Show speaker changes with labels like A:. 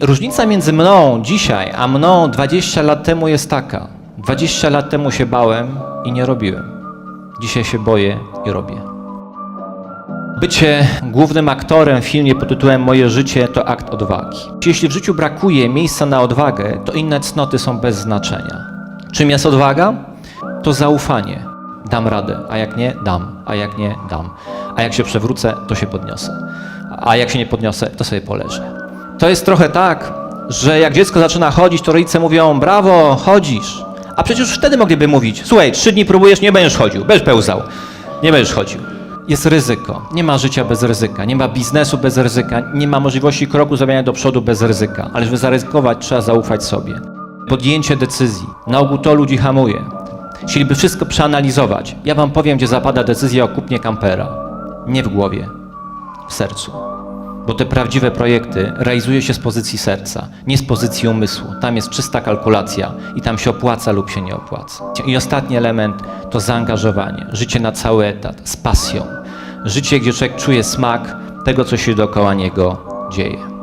A: Różnica między mną dzisiaj, a mną 20 lat temu jest taka. 20 lat temu się bałem i nie robiłem. Dzisiaj się boję i robię. Bycie głównym aktorem w filmie pod tytułem Moje życie to akt odwagi. Jeśli w życiu brakuje miejsca na odwagę, to inne cnoty są bez znaczenia. Czym jest odwaga? To zaufanie. Dam radę, a jak nie, dam, a jak nie, dam. A jak się przewrócę, to się podniosę. A jak się nie podniosę, to sobie poleżę. To jest trochę tak, że jak dziecko zaczyna chodzić, to rodzice mówią: Brawo, chodzisz. A przecież wtedy mogliby mówić: Słuchaj, trzy dni próbujesz, nie będziesz chodził, będziesz pełzał, nie będziesz chodził. Jest ryzyko. Nie ma życia bez ryzyka, nie ma biznesu bez ryzyka, nie ma możliwości kroku zrobienia do przodu bez ryzyka. Ale żeby zaryzykować, trzeba zaufać sobie. Podjęcie decyzji. Na ogół to ludzi hamuje. Chcieliby wszystko przeanalizować. Ja wam powiem, gdzie zapada decyzja o kupnie kampera. Nie w głowie, w sercu. Bo te prawdziwe projekty realizuje się z pozycji serca, nie z pozycji umysłu. Tam jest czysta kalkulacja i tam się opłaca lub się nie opłaca. I ostatni element to zaangażowanie, życie na cały etat, z pasją. Życie, gdzie człowiek czuje smak tego, co się dookoła niego dzieje.